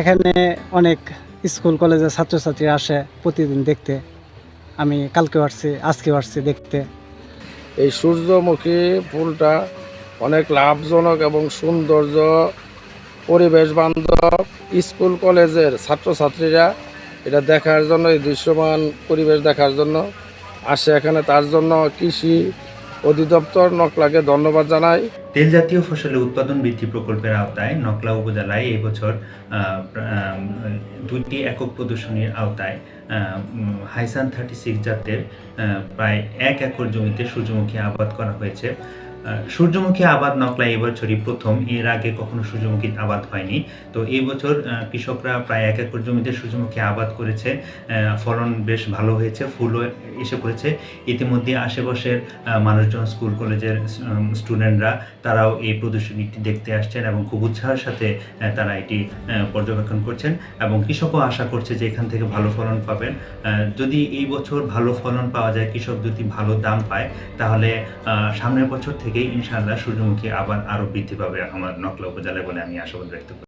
এখানে অনেক স্কুল, কলেজের ছাত্রছাত্রী আসে প্রতিদিন দেখতে। আমি কালকেও আসছি, আজকেও আসছি দেখতে। এই সূর্যমুখী ফুলটা অনেক লাভজনক এবং সৌন্দর্য, পরিবেশ বান্ধব। স্কুল, কলেজের ছাত্রছাত্রীরা এটা দেখার জন্য, এই দৃশ্যমান পরিবেশ দেখার জন্য আসে এখানে। তার জন্য কৃষি অধিদপ্তর নকলাকে ধন্যবাদ জানাই তেল জাতীয় ফসলের উৎপাদন বৃদ্ধি প্রকল্পের আওতায় নকলা উপজেলায় এবছর দুইটি একক প্রদর্শনীর আওতায় হাইসান থার্টি সিক্স জাতের প্রায় এক একর জমিতে সূর্যমুখী আবাদ করা হয়েছে। সূর্যমুখী আবাদ নকলা এবছরই প্রথম। এর আগে কখনো সূর্যমুখী আবাদ হয়নি। তো এই বছর কৃষকরা প্রায় এক একর জমিতে সূর্যমুখী আবাদ করেছে। ফলন বেশ ভালো হয়েছে, ফুলও এসে পড়েছে। ইতিমধ্যে আশেপাশের মানুষজন, স্কুল কলেজের স্টুডেন্টরা তারাও এই প্রদর্শনীটি দেখতে আসছেন এবং খুব উৎসাহের সাথে তারা এটি পর্যবেক্ষণ করছেন এবং কৃষকও আশা করছে যে এখান থেকে ভালো ফলন পাবেন। যদি এই বছর ভালো ফলন পাওয়া যায়, কৃষক যদি ভালো দাম পায়, তাহলে সামনের বছর থেকেই ইনশাআল্লাহ সূর্যমুখী আবার আরও বৃদ্ধি পাবে আমার নকলা উপজেলায় বলে আমি আশাবাদ ব্যক্ত করি।